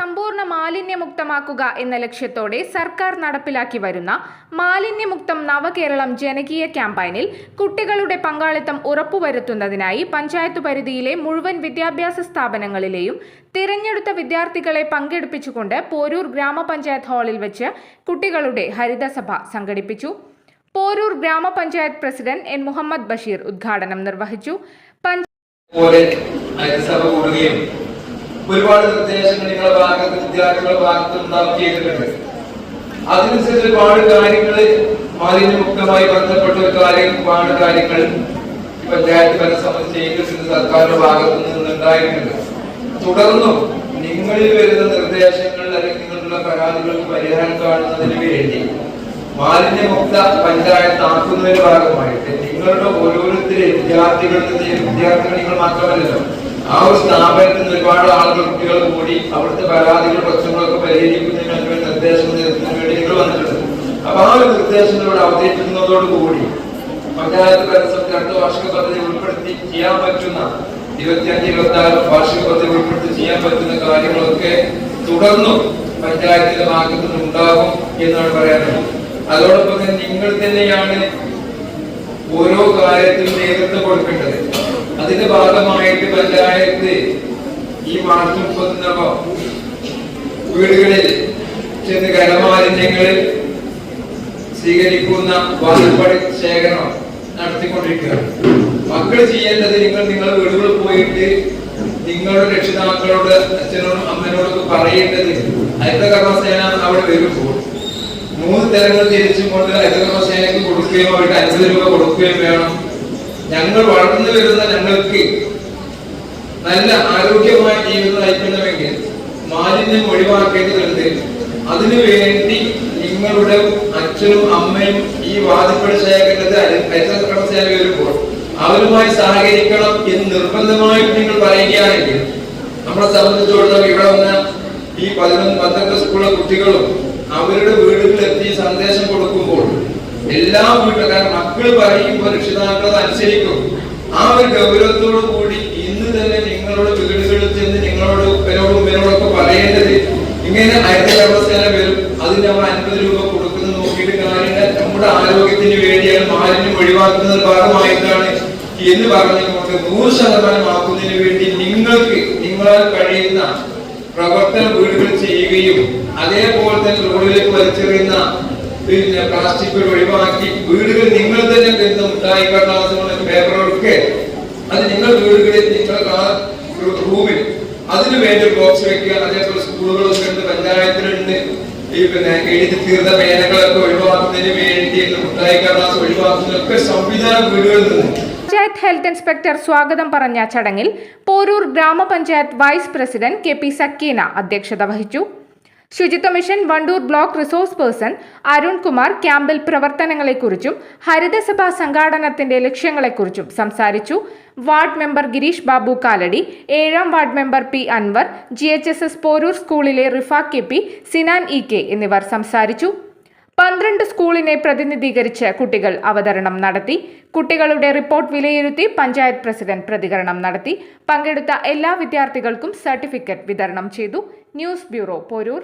മാലിന്യമുക്തമാക്കുക എന്ന ലക്ഷ്യത്തോടെ സർക്കാർ നടപ്പിലാക്കി വരുന്ന മാലിന്യമുക്തം നവകേരളം ജനകീയ ക്യാമ്പയിനിൽ കുട്ടികളുടെ പങ്കാളിത്തം ഉറപ്പുവരുത്തുന്നതിനായി പഞ്ചായത്ത് പരിധിയിലെ മുഴുവൻ വിദ്യാഭ്യാസ സ്ഥാപനങ്ങളിലെയും തിരഞ്ഞെടുത്ത വിദ്യാർത്ഥികളെ പങ്കെടുപ്പിച്ചുകൊണ്ട് പോരൂർ ഗ്രാമപഞ്ചായത്ത് ഹാളിൽ വെച്ച് കുട്ടികളുടെ ഹരിതസഭ സംഘടിപ്പിച്ചു. പോരൂർ ഗ്രാമപഞ്ചായത്ത് പ്രസിഡന്റ് എൻ. മുഹമ്മദ് ബഷീർ ഉദ്ഘാടനം നിർവഹിച്ചു. പഞ്ചായത്ത് ഒരുപാട് നിർദ്ദേശങ്ങൾ നിങ്ങളുടെ ഭാഗത്ത് വിദ്യാർത്ഥികളുടെ ഭാഗത്ത് ഉണ്ടാവും ചെയ്തിട്ടുണ്ട്. അതിനനുസരിച്ച് ഒരുപാട് കാര്യങ്ങൾ മാലിന്യമുക്തമായി ബന്ധപ്പെട്ട കാര്യം ഒരുപാട് കാര്യങ്ങൾ പഞ്ചായത്ത് ഭരണസമിതി ചെയ്തിട്ടുണ്ട് സർക്കാരിന്റെ ഭാഗത്തു നിന്നുണ്ടായിട്ടുണ്ട് തുടർന്നും നിങ്ങളിൽ വരുന്ന നിർദ്ദേശങ്ങൾ അല്ലെങ്കിൽ നിങ്ങളുടെ പരാതികൾക്ക് പരിഹാരം കാണുന്നതിന് വേണ്ടി മാലിന്യമുക്ത പഞ്ചായത്ത് ആക്കുന്നതിന്റെ ഭാഗമായിട്ട് നിങ്ങളുടെ ഓരോരുത്തരെയും വിദ്യാർത്ഥികളിൽ വിദ്യാർത്ഥികൾ നിങ്ങൾ മാത്രമല്ലല്ലോ ആ ഒരു സ്ഥാപനത്തിൽ ഒരുപാട് ആളുകൾ കുട്ടികൾ കൂടി അവിടുത്തെ പരാതികൾ പ്രശ്നങ്ങളൊക്കെ പരിഹരിക്കുന്നതിന് വേണ്ടി നിർദ്ദേശം നൽകുന്നതിന് വേണ്ടി നിങ്ങൾ വന്നിട്ടുണ്ട്. അപ്പൊ ആ ഒരു നിർദ്ദേശങ്ങളോട് അവതരിപ്പിക്കുന്നതോടുകൂടി പഞ്ചായത്ത് പരിസരത്ത് അടുത്ത വാർഷിക പദ്ധതി ഉൾപ്പെടുത്തി ചെയ്യാൻ പറ്റുന്ന ഇരുപത്തിയഞ്ച് ഇരുപത്തി ആറ് വാർഷിക പദ്ധതി ഉൾപ്പെടുത്തി ചെയ്യാൻ പറ്റുന്ന കാര്യങ്ങളൊക്കെ തുടർന്നും പഞ്ചായത്തിന്റെ ഭാഗത്തു നിന്ന് ഉണ്ടാകും എന്നാണ് പറയാനുള്ളത്. അതോടൊപ്പം തന്നെ നിങ്ങൾ തന്നെയാണ് ഓരോ കാര്യത്തിലും നേതൃത്വം കൊടുക്കേണ്ടത്. അതിന്റെ ഭാഗമായിട്ട് പഞ്ചായത്ത് ഈ മാർച്ച് മുപ്പത്തിനകം വീടുകളിൽ ചെന്ന് ഘനമാലിന്യങ്ങളിൽ സ്വീകരിക്കുന്ന വാതിൽപ്പടി ശേഖരണം നടത്തിക്കൊണ്ടിരിക്കുകയാണ്. മക്കൾ ചെയ്യേണ്ടത് നിങ്ങൾ നിങ്ങളുടെ വീടുകളിൽ പോയിട്ട് നിങ്ങളുടെ രക്ഷിതാക്കളോട് അച്ഛനോടും അമ്മനോടൊക്കെ പറയേണ്ടത് ഹരിതകർമ്മസേന അവിടെ വരുമ്പോൾ മൂന്ന് തരങ്ങൾ തിരിച്ചും കൊണ്ട് ഹരിതകർമ്മസേനയ്ക്ക് കൊടുക്കുകയും അവർക്ക് അൻപത് രൂപ കൊടുക്കുകയും വേണം. ഞങ്ങൾ വളർന്നു വരുന്ന ഞങ്ങൾക്ക് നല്ല ആരോഗ്യമായ ജീവിതം നയിക്കണമെങ്കിൽ മാലിന്യം ഒഴിവാക്കേണ്ടതുണ്ട്. അതിനു വേണ്ടി നിങ്ങളുടെ അച്ഛനും അമ്മയും ഈ വാദിപ്പഴ ശേഖരത്തെ വരുമ്പോൾ അവരുമായി സഹകരിക്കണം എന്ന് നിർബന്ധമായിട്ട് നിങ്ങൾ പറയുകയാണെങ്കിൽ നമ്മളെ സംബന്ധിച്ചിടത്തോളം ഇവിടെ വന്ന ഈ പതിനൊന്ന് പന്ത്രണ്ട് സ്കൂളിലെ കുട്ടികളും അവരുടെ വീടുകളിലെത്തി സന്ദേശം കൊടുക്കുമ്പോൾ എല്ലാ വീട്ടുകാരും മക്കൾ പറയുമ്പോൾ രക്ഷിതാക്കൾ അനുസരിക്കും. ആ ഒരു ഗൗരവത്തോടു കൂടി ഇന്ന് തന്നെ നിങ്ങളുടെ വീടുകളിൽ ചെന്ന് നിങ്ങളോട് ഉപ്പനോടും ഉമ്മനോടൊക്കെ പറയേണ്ടത് ഇങ്ങനെ കർമ്മസേന വരും. അതിന് നമ്മൾ അൻപത് രൂപ കൊടുക്കുന്നത് നോക്കിയിട്ട് കാര്യങ്ങൾ നമ്മുടെ ആരോഗ്യത്തിന് വേണ്ടിയാണ് മാലിന്യം ഒഴിവാക്കുന്നത് ഭാഗമായിട്ടാണ് എന്ന് പറഞ്ഞുകൊണ്ട് നൂറ് ശതമാനം ആക്കുന്നതിന് വേണ്ടി നിങ്ങൾക്ക് നിങ്ങളാൽ കഴിയുന്ന പ്രവർത്തന വീടുകൾ ചെയ്യുകയും അതേപോലെ തന്നെ റോഡിലേക്ക് വലിച്ചെറിയുന്ന പിന്നെ പ്ലാസ്റ്റിക് ഒഴിവാക്കി വീടുകൾ നിങ്ങൾ തന്നെ വരുന്ന മുട്ടായി കടലാസുകളും പേപ്പറുകളൊക്കെ അത് നിങ്ങൾ വീടുകളിൽ നിങ്ങൾ റൂമിൽ അതിനു വേണ്ടി ബോക്സ് വെക്കുക അതേപോലെ സ്കൂളുകളൊക്കെ ഉണ്ട് പഞ്ചായത്തിലുണ്ട്. ഈ പിന്നെ എഴുതി തീർന്ന പേനകളൊക്കെ ഒഴിവാക്കുന്നതിന് വേണ്ടി മുട്ടായി കടലാസ് ഒഴിവാക്കുന്നതൊക്കെ സംവിധാനം വീടുകളിൽ നിന്ന്. പഞ്ചായത്ത് ഹെൽത്ത് ഇൻസ്പെക്ടർ സ്വാഗതം പറഞ്ഞ ചടങ്ങിൽ പോരൂർ ഗ്രാമപഞ്ചായത്ത് vice president K P Sakeena അധ്യക്ഷത വഹിച്ചു. ശുചിത്വ mission Wandoor block resource person Arunkumar ക്യാമ്പിൽ പ്രവർത്തനങ്ങളെക്കുറിച്ചും ഹരിതസഭാ സംഘാടനത്തിന്റെ ലക്ഷ്യങ്ങളെക്കുറിച്ചും സംസാരിച്ചു. വാർഡ് മെമ്പർ ഗിരീഷ് ബാബു കാലടി ഏഴാം ward member P Anwar G H S S Porur സ്കൂളിലെ Rifaq K P Sinan E K എന്നിവർ സംസാരിച്ചു. പന്ത്രണ്ട് സ്കൂളിനെ പ്രതിനിധീകരിച്ച് കുട്ടികൾ അവതരണം നടത്തി. കുട്ടികളുടെ റിപ്പോർട്ട് വിലയിരുത്തി പഞ്ചായത്ത് പ്രസിഡന്റ് പ്രതികരണം നടത്തി. പങ്കെടുത്ത എല്ലാ വിദ്യാർത്ഥികൾക്കും സർട്ടിഫിക്കറ്റ് വിതരണം ചെയ്തു. News bureau Porur.